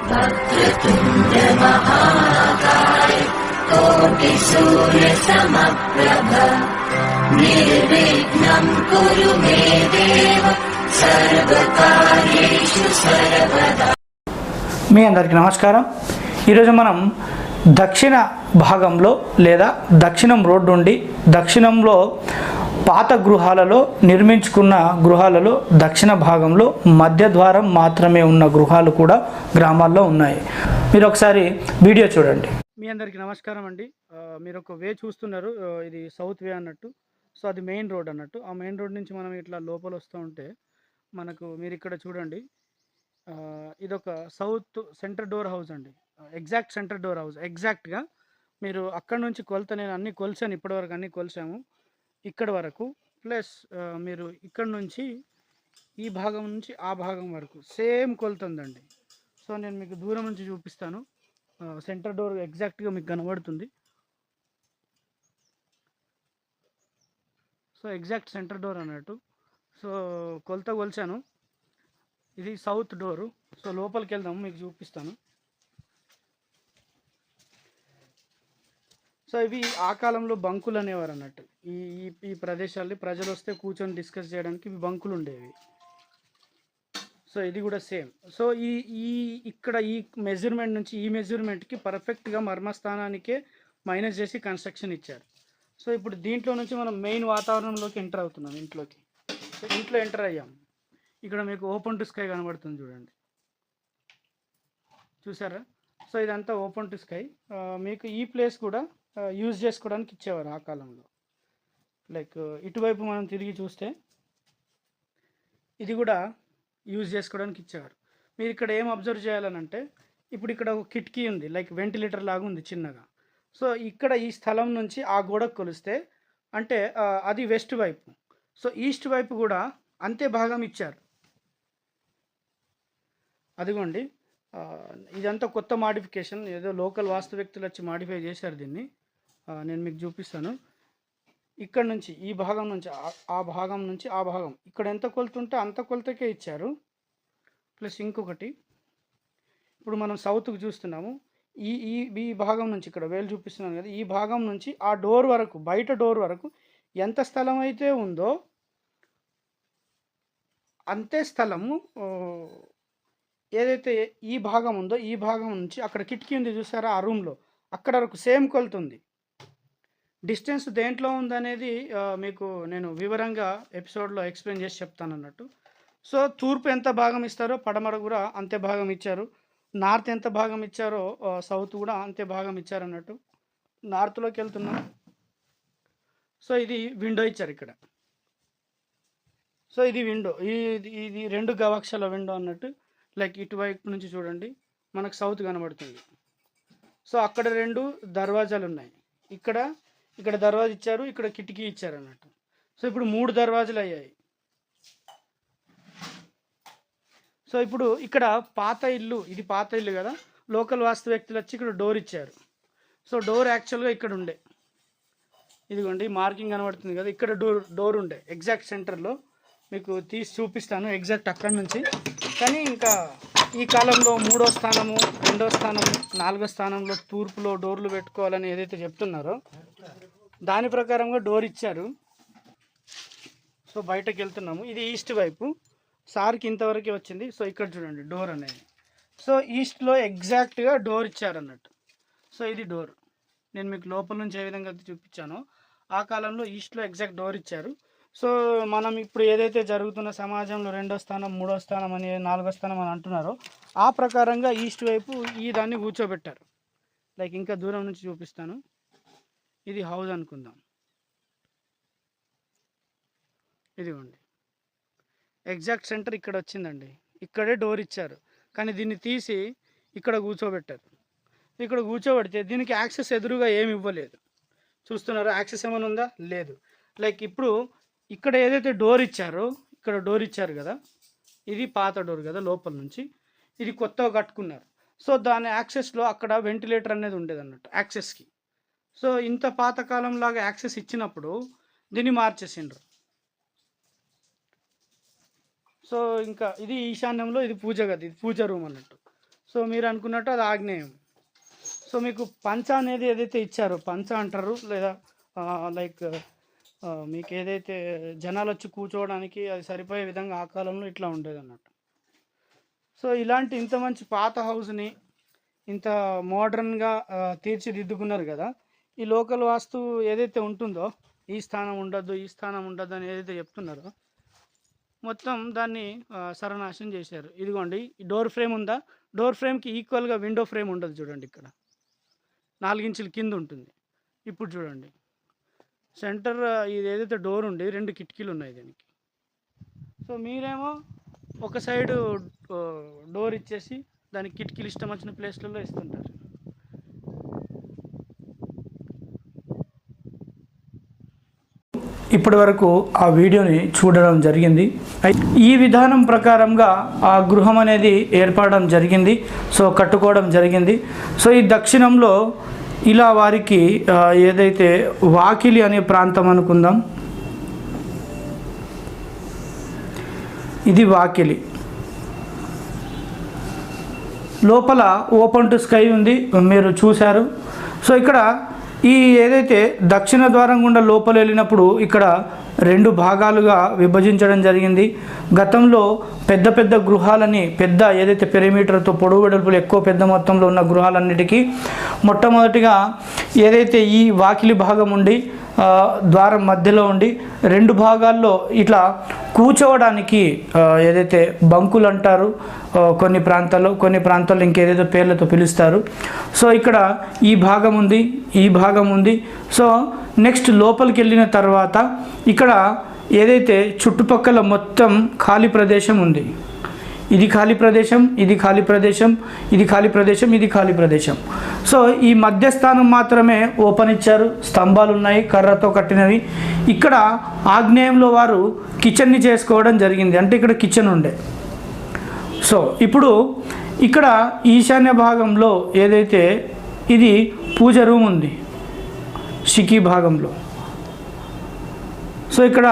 वक्रतुण्ड महाकाय कोटिसूर्यसमप्रभ निर्विघ्नम् कुरु मे देव सर्वकार्येषु सर्वदा మీ అందరికీ నమస్కారం ఈరోజు మనం దక్షిణ భాగంలో లేదా దక్షిణం రోడ్డు నుండి దక్షిణంలో పాత గృహాలలో నిర్మించుకున్న గృహాలలో దక్షిణ భాగంలో మధ్య ద్వారం మాత్రమే ఉన్న గృహాలు కూడా గ్రామాల్లో ఉన్నాయి. మీరు ఒకసారి వీడియో చూడండి. మీ అందరికీ నమస్కారం అండి. మీరు ఒక వే చూస్తున్నారు. ఇది సౌత్ వే అన్నట్టు. సో అది మెయిన్ రోడ్ అన్నట్టు. ఆ మెయిన్ రోడ్ నుంచి మనం ఇట్లా లోపల వస్తూ ఉంటే మనకు మీరు ఇక్కడ చూడండి. ఇదొక సౌత్ సెంటర్ డోర్ హౌస్ అండి. Exact centre door house. ఎగ్జాక్ట్గా మీరు అక్కడ నుంచి కొలత నేను అన్ని కొలిసాను ఇప్పటివరకు అన్ని కొలిసాము ఇక్కడ వరకు ప్లస్ మీరు ఇక్కడ నుంచి ఈ భాగం నుంచి ఆ భాగం వరకు సేమ్ కొలత ఉందండి సో నేను మీకు దూరం నుంచి చూపిస్తాను. సెంటర్ డోర్ ఎగ్జాక్ట్గా మీకు కనబడుతుంది. సో ఎగ్జాక్ట్ సెంటర్ డోర్ అన్నట్టు. సో కొలత కొలిచాను. ఇది సౌత్ డోరు. సో లోపలికి వెళ్దాము మీకు చూపిస్తాను. సో ఇవి ఆ కాలంలో బంకులు అనేవారు అన్నట్టు ఈ ఈ- ప్రదేశాల్లో ప్రజలు వస్తే కూర్చొని డిస్కస్ చేయడానికి ఇవి బంకులు ఉండేవి. సో ఇది కూడా సేమ్. సో ఈ ఈ ఇక్కడ ఈ మెజర్మెంట్ నుంచి ఈ మెజర్మెంట్కి పర్ఫెక్ట్గా మర్మస్థానానికే మైనస్ చేసి కన్స్ట్రక్షన్ ఇచ్చారు. సో ఇప్పుడు దీంట్లో నుంచి మనం మెయిన్ వాతావరణంలోకి ఎంటర్ అవుతున్నాం ఇంట్లోకి. సో ఇంట్లో ఎంటర్ అయ్యాం. ఇక్కడ మీకు ఓపెన్ టు స్కై కనబడుతుంది చూడండి. చూసారా? సో ఇదంతా ఓపెన్ టు స్కై. మీకు ఈ ప్లేస్ కూడా యూజ్ చేసుకోవడానికి ఇచ్చేవారు ఆ కాలంలో. లైక్ ఇటువైపు మనం తిరిగి చూస్తే ఇది కూడా యూజ్ చేసుకోవడానికి ఇచ్చేవారు. మీరు ఇక్కడ ఏం అబ్జర్వ్ చేయాలనంటే ఇప్పుడు ఇక్కడ ఒక కిటికీ ఉంది లైక్ వెంటిలేటర్ లాగా ఉంది చిన్నగా. సో ఇక్కడ ఈ స్థలం నుంచి ఆ గోడకు కొలిస్తే అంటే అది వెస్ట్ వైపు. సో ఈస్ట్ వైపు కూడా అంతే భాగం ఇచ్చారు. అదిగోండి ఇదంతా కొత్త మాడిఫికేషన్ ఏదో లోకల్ వాస్తు వ్యక్తులు వచ్చి మాడిఫై చేశారు దీన్ని. నేను మీకు చూపిస్తాను. ఇక్కడ నుంచి ఈ భాగం నుంచి ఆ- భాగం నుంచి ఆ భాగం. ఇక్కడ ఎంత కొలుతుంటే అంత కొలతకే ఇచ్చారు. ప్లస్ ఇంకొకటి ఇప్పుడు మనం సౌత్కి చూస్తున్నాము. ఈ ఈ ఈ భాగం నుంచి ఇక్కడ వేలు చూపిస్తున్నాను కదా ఈ భాగం నుంచి ఆ డోర్ వరకు బయట డోర్ వరకు ఎంత స్థలం అయితే ఉందో అంతే స్థలము ఏదైతే ఈ భాగం ఉందో ఈ భాగం నుంచి అక్కడ కిటికీ ఉంది చూసారా ఆ రూమ్లో. అక్కడ వరకు సేమ్ కొలుతుంది డిస్టెన్స్ దేంట్లో ఉందనేది మీకు నేను వివరంగా ఎపిసోడ్లో ఎక్స్ప్లెయిన్ చేసి చెప్తాను అన్నట్టు సో తూర్పు ఎంత భాగం ఇస్తారో పడమర కూడా అంతే భాగం ఇచ్చారు. నార్త్ ఎంత భాగం ఇచ్చారో సౌత్ కూడా అంతే భాగం ఇచ్చారు అన్నట్టు నార్త్లోకి వెళ్తున్నాం. సో ఇది విండో ఇచ్చారు ఇక్కడ. సో ఇది విండో. ఇది ఇది రెండు గవాక్షల విండో అన్నట్టు. లైక్ ఇటువైపు నుంచి చూడండి. మనకు సౌత్ కనబడుతుంది. సో అక్కడ రెండు దర్వాజాలు ఉన్నాయి ఇక్కడ ఇక్కడ దర్వాజా ఇచ్చారు ఇక్కడ కిటికీ ఇచ్చారు అన్నట్టు. సో ఇప్పుడు మూడు దర్వాజలు అయ్యాయి. సో ఇప్పుడు ఇక్కడ పాత ఇల్లు ఇది పాత ఇల్లు కదా లోకల్ వాస్తు వ్యక్తులు వచ్చి ఇక్కడ డోర్ ఇచ్చారు. సో డోర్ యాక్చువల్గా ఇక్కడ ఉండే. ఇదిగోండి మార్కింగ్ కనబడుతుంది కదా ఇక్కడ డోర్ డోర్ ఉండే. ఎగ్జాక్ట్ సెంటర్లో మీకు తీసి చూపిస్తాను ఎగ్జాక్ట్ అక్కడ నుంచి. కానీ ఇంకా ఈ కాలంలో మూడో స్థానము రెండో స్థానము నాలుగో స్థానంలో తూర్పులో డోర్లు పెట్టుకోవాలని ఏదైతే చెప్తున్నారో దాని ప్రకారంగా డోర్ ఇచ్చారు. సో బయటకు వెళ్తున్నాము. ఇది ఈస్ట్ వైపు. సార్కి ఇంతవరకే వచ్చింది. సో ఇక్కడ చూడండి డోర్ అనేది. సో ఈస్ట్లో ఎగ్జాక్ట్గా డోర్ ఇచ్చారన్నట్టు. సో ఇది డోర్. నేను మీకు లోపల నుంచి ఏ విధంగా అయితే చూపించాను ఆ కాలంలో ఈస్ట్లో ఎగ్జాక్ట్ డోర్ ఇచ్చారు. సో మనం ఇప్పుడు ఏదైతే జరుగుతున్న సమాజంలో రెండో స్థానం మూడో స్థానం అని నాలుగో స్థానం అని అంటున్నారో ఆ ప్రకారంగా ఈస్ట్ వైపు ఈ దాన్ని కూర్చోబెట్టారు. లైక్ ఇంకా దూరం నుంచి చూపిస్తాను. ఇది హౌస్ అనుకుందాం. ఇదిగోండి. ఎగ్జాక్ట్ సెంటర్ ఇక్కడ వచ్చిందండి. ఇక్కడే డోర్ ఇచ్చారు. కానీ దీన్ని తీసి ఇక్కడ కూర్చోబెట్టారు. ఇక్కడ కూర్చోబెడితే దీనికి యాక్సెస్ ఎదురుగా ఏమి ఇవ్వలేదు. చూస్తున్నారు? యాక్సెస్ ఏమైనా ఉందా? లేదు. లైక్ ఇప్పుడు ఇక్కడ ఏదైతే డోర్ ఇచ్చారో ఇక్కడ డోర్ ఇచ్చారు కదా ఇది పాత డోర్ కదా లోపల నుంచి ఇది కొత్తగా కట్టుకున్నారు. సో దాని యాక్సెస్లో అక్కడ వెంటిలేటర్ అనేది ఉండేది అన్నట్టు యాక్సెస్కి సో ఇంత పాతకాలంలాగా యాక్సెస్ ఇచ్చినప్పుడు దీన్ని మార్చేసిండ్రు. సో ఇంకా ఇది ఈశాన్యంలో ఇది పూజ గది ఇది పూజ రూమ్ అన్నట్టు. సో మీరు అనుకున్నట్టు అది ఆగ్నేయం. సో మీకు పంచ అనేది ఏదైతే ఇచ్చారో పంచ అంటారు లేదా లైక్ మీకు ఏదైతే జనాలు వచ్చి కూర్చోవడానికి అది సరిపోయే విధంగా ఆ కాలంలో ఇట్లా ఉండేది అన్నట్టు సో ఇలాంటి ఇంత మంచి పాత హౌస్ని ఇంత మోడర్న్గా తీర్చిదిద్దుకున్నారు కదా ఈ లోకల్ వాస్తు ఏదైతే ఉంటుందో ఈ స్థానం ఉండద్దు ఈ స్థానం ఉండద్దు అని ఏదైతే చెప్తున్నారో మొత్తం దాన్ని ఆ, సర్వనాశనం చేశారు. ఇదిగోండి ఈ డోర్ ఫ్రేమ్ ఉందా? డోర్ ఫ్రేమ్కి ఈక్వల్గా విండో ఫ్రేమ్ ఉండదు చూడండి ఇక్కడ. నాలుగించుల కింద ఉంటుంది ఇప్పుడు చూడండి. సెంటర్ ఇది ఏదైతే డోర్ ఉంది రెండు కిటికీలు ఉన్నాయి దీనికి. సో మీరేమో ఒక సైడు డోర్ ఇచ్చేసి దానికి కిటికీలు ఇష్టం వచ్చిన ప్లేస్లలో ఇస్తుంటారు. ఇప్పటి వరకు ఆ వీడియోని చూడడం జరిగింది. ఈ విధానం ప్రకారంగా ఆ గృహం అనేది ఏర్పడడం జరిగింది. సో కట్టుకోవడం జరిగింది. సో ఈ దక్షిణంలో ఇలా వారికి ఏదైతే వాకిలి అనే ప్రాంతం అనుకుందాం. ఇది వాకిలి. లోపల ఓపెన్ టు స్కై ఉంది మీరు చూశారు. సో ఇక్కడ ఈ ఏదైతే దక్షిణ ద్వారం గుండా లోపల వెళ్ళినప్పుడు ఇక్కడ రెండు భాగాలుగా విభజించడం జరిగింది. గతంలో పెద్ద పెద్ద గృహాలని పెద్ద ఏదైతే పెరిమీటర్తో పొడవు వెడల్పులు ఎక్కువ పెద్ద మొత్తంలో ఉన్న గృహాలన్నిటికీ మొట్టమొదటిగా ఏదైతే ఈ వాకిలి భాగం ఉండి ద్వారం మధ్యలో ఉండి రెండు భాగాల్లో ఇట్లా కూర్చోవడానికి ఏదైతే బంకులు అంటారు కొన్ని ప్రాంతాల్లో కొన్ని ప్రాంతాల్లో ఇంకేదేదో పేర్లతో పిలుస్తారు. సో ఇక్కడ ఈ భాగం ఉంది ఈ భాగం ఉంది. సో నెక్స్ట్ లోపలికి వెళ్ళిన తర్వాత ఇక్కడ ఏదైతే చుట్టుపక్కల మొత్తం ఖాళీ ప్రదేశం ఉంది. ఇది ఖాళీ ప్రదేశం ఇది ఖాళీ ప్రదేశం ఇది ఖాళీ ప్రదేశం ఇది ఖాళీ ప్రదేశం. సో ఈ మధ్యస్థానం మాత్రమే ఓపెన్ ఇచ్చారు. స్తంభాలు ఉన్నాయి కర్రతో కట్టినవి. ఇక్కడ ఆగ్నేయంలో వారు కిచెన్ని చేసుకోవడం జరిగింది. అంటే ఇక్కడ కిచెన్ ఉండే. సో ఇప్పుడు ఇక్కడ ఈశాన్య భాగంలో ఏదైతే ఇది పూజ రూమ్ ఉంది షికీ భాగంలో. సో ఇక్కడ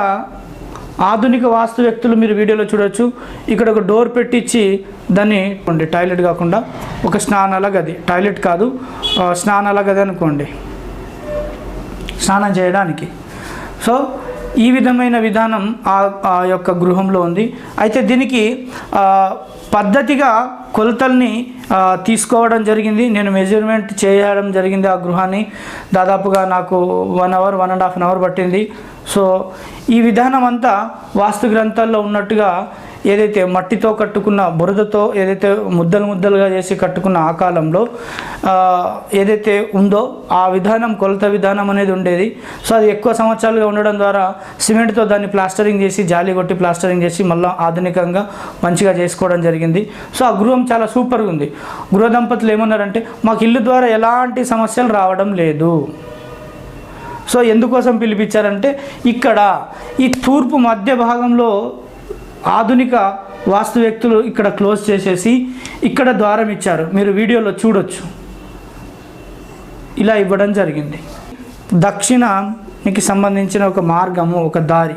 ఆధునిక వాస్తు వ్యక్తులు మీరు వీడియోలో చూడొచ్చు. ఇక్కడ ఒక డోర్ పెట్టించి దాన్ని అనుకోండి టాయిలెట్ కాకుండా ఒక స్నానాల గది. టాయిలెట్ కాదు స్నానాల గది అనుకోండి. స్నానం చేయడానికి. సో ఈ విధమైన విధానం ఆ ఆ యొక్క గృహంలో ఉంది. అయితే దీనికి పద్ధతిగా కొలతల్ని తీసుకోవడం జరిగింది. నేను మెజర్మెంట్ చేయడం జరిగింది ఆ గృహాన్ని. దాదాపుగా నాకు one hour one and half an hour పట్టింది. సో ఈ విధానం అంతా వాస్తు గ్రంథాల్లో ఉన్నట్టుగా ఏదైతే మట్టితో కట్టుకున్న బురదతో ఏదైతే ముద్దలు ముద్దలుగా చేసి కట్టుకున్న ఆ కాలంలో ఏదైతే ఉందో ఆ విధానం కొలత విధానం అనేది ఉండేది. సో అది ఎక్కువ సంవత్సరాలుగా ఉండడం ద్వారా సిమెంట్తో దాన్ని ప్లాస్టరింగ్ చేసి జాలి కొట్టి ప్లాస్టరింగ్ చేసి మళ్ళీ ఆధునికంగా మంచిగా చేసుకోవడం జరిగింది. సో ఆ గృహం చాలా సూపర్గా ఉంది. గృహ దంపతులు ఏమన్నారంటే మాకు ఇల్లు ద్వారా ఎలాంటి సమస్యలు రావడం లేదు. సో ఎందుకోసం పిలిపించారంటే ఇక్కడ ఈ తూర్పు మధ్య భాగంలో ఆధునిక వాస్తు వ్యక్తులు ఇక్కడ క్లోజ్ చేసేసి ఇక్కడ ద్వారం ఇచ్చారు. మీరు వీడియోలో చూడొచ్చు. ఇలా ఇవ్వడం జరిగింది. దక్షిణానికి సంబంధించిన ఒక మార్గము ఒక దారి.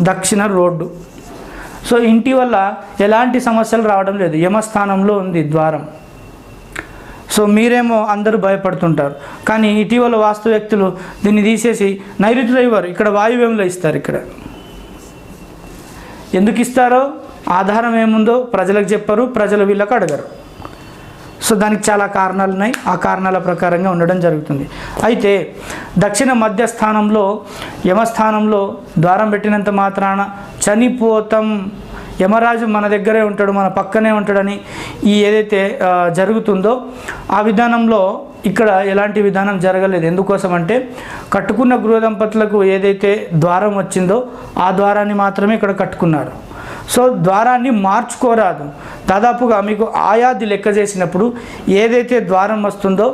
దక్షిణ రోడ్డు. సో ఇంటి వల్ల ఎలాంటి సమస్యలు రావడం లేదు. యమస్థానంలో ఉంది ద్వారం. సో మీరేమో అందరూ భయపడుతుంటారు. కానీ ఇటీవల వాస్తు వ్యక్తులు దీన్ని తీసేసి నైరుతిలో ఇవ్వరు. ఇక్కడ వాయువ్యంలో ఇస్తారు ఇక్కడ. ఎందుకు ఇస్తారో? ఆధారం ఏముందో ప్రజలకు చెప్పరు ప్రజలు వీళ్ళకు అడగరు. సో దానికి చాలా కారణాలు ఉన్నాయి. ఆ కారణాల ప్రకారంగా ఉండడం జరుగుతుంది. అయితే దక్షిణ మధ్యస్థానంలో యమస్థానంలో ద్వారం పెట్టినంత మాత్రాన చనిపోతాం యమరాజు మన దగ్గరే ఉంటాడు మన పక్కనే ఉంటాడని ఈ ఏదైతే జరుగుతుందో ఆ విధానంలో ఇక్కడ ఎలాంటి విధానం జరగలేదు. ఎందుకోసం అంటే కట్టుకున్న గృహ దంపతులకు ఏదైతే ద్వారం వచ్చిందో ఆ ద్వారాన్ని మాత్రమే ఇక్కడ కట్టుకున్నారు. సో ద్వారాన్ని మార్చుకోరాదు. దాదాపుగా మీకు ఆయాది లెక్క చేసినప్పుడు ఏదైతే ద్వారం వస్తుందో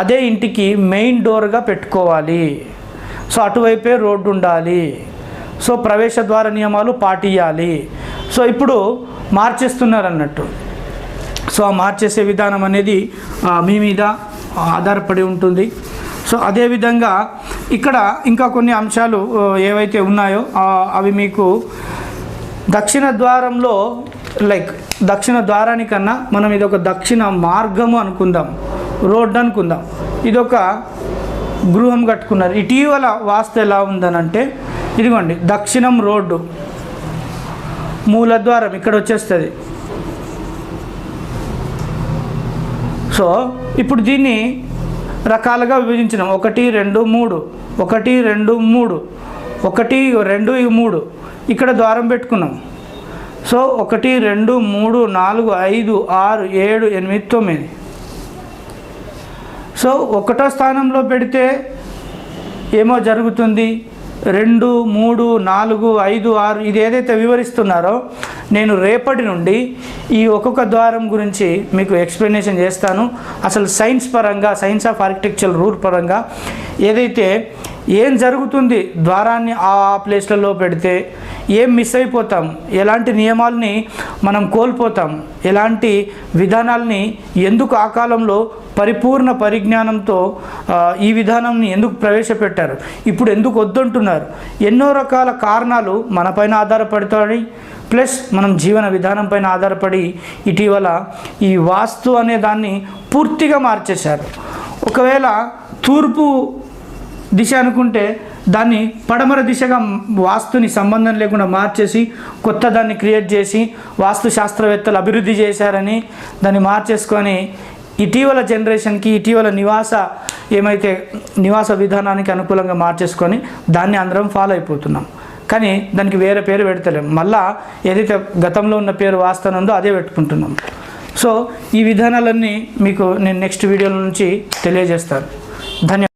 అదే ఇంటికి మెయిన్ డోర్గా పెట్టుకోవాలి. సో అటువైపే రోడ్డు ఉండాలి. సో ప్రవేశ ద్వార నియమాలు పాటియాలి సో ఇప్పుడు మార్చేస్తున్నారు అన్నట్టు సో ఆ మార్చేసే విధానం అనేది మీ మీద ఆధారపడి ఉంటుంది. సో అదేవిధంగా ఇక్కడ ఇంకా కొన్ని అంశాలు ఏవైతే ఉన్నాయో అవి మీకు దక్షిణ ద్వారంలో లైక్ దక్షిణ ద్వారానికన్నా మనం ఇది ఒక దక్షిణ మార్గము అనుకుందాం. రోడ్ అనుకుందాం. ఇది ఒక గృహం కట్టుకున్నారు. ఇటీవల వాస్తు ఎలా ఉందనంటే ఇదిగోండి దక్షిణం రోడ్డు. మూలద్వారం ఇక్కడ వచ్చేస్తుంది. సో ఇప్పుడు దీన్ని రకాలుగా విభజించినాం. ఒకటి రెండు మూడు. ఒకటి రెండు మూడు. ఒకటి రెండు మూడు. ఇక్కడ ద్వారం పెట్టుకున్నాం. సో ఒకటి రెండు మూడు నాలుగు ఐదు ఆరు ఏడు ఎనిమిది తొమ్మిది. సో ఒకటో స్థానంలో పెడితే ఏమో జరుగుతుంది? రెండు మూడు నాలుగు ఐదు ఆరు ఇది ఏదైతే వివరిస్తున్నారో నేను రేపటి నుండి ఈ ఒక్కొక్క ద్వారం గురించి మీకు ఎక్స్ప్లెనేషన్ చేస్తాను. అసలు సైన్స్ పరంగా సైన్స్ ఆఫ్ ఆర్కిటెక్చర్ రూల్ పరంగా ఏదైతే ఏం జరుగుతుంది ద్వారాన్ని ఆ ప్లేస్లలో పెడితే ఏం మిస్ అయిపోతాం ఎలాంటి నియమాల్ని మనం కోల్పోతాం ఎలాంటి విధానాల్ని ఎందుకు ఆ కాలంలో పరిపూర్ణ పరిజ్ఞానంతో ఈ విధానాన్ని ఎందుకు ప్రవేశపెట్టారు? ఇప్పుడు ఎందుకు వద్దంటున్నారు? ఎన్నో రకాల కారణాలు మనపైన ఆధారపడతాయి. ప్లస్ మనం జీవన విధానం పైన ఆధారపడి ఇటీవల ఈ వాస్తు అనే దాన్ని పూర్తిగా మార్చేశారు. ఒకవేళ తూర్పు దిశ అనుకుంటే దాన్ని పడమర దిశగా వాస్తుని సంబంధం లేకుండా మార్చేసి కొత్త దాన్ని క్రియేట్ చేసి వాస్తు శాస్త్రవేత్తలు అభివృద్ధి చేశారని దాన్ని మార్చేసుకొని ఇటీవల జనరేషన్కి ఇటీవల నివాస ఏమైతే నివాస విధానానికి అనుకూలంగా మార్చేసుకొని దాన్ని అందరం ఫాలో అయిపోతున్నాం. కానీ దానికి వేరే పేరు పెడతలేం. మళ్ళా ఏదైతే గతంలో ఉన్న పేరు వాస్తవం ఉందో అదే పెట్టుకుంటున్నాం. సో ఈ విధానాలన్నీ మీకు నేను నెక్స్ట్ వీడియోల నుంచి తెలియజేస్తాను. ధన్యవాదాలు.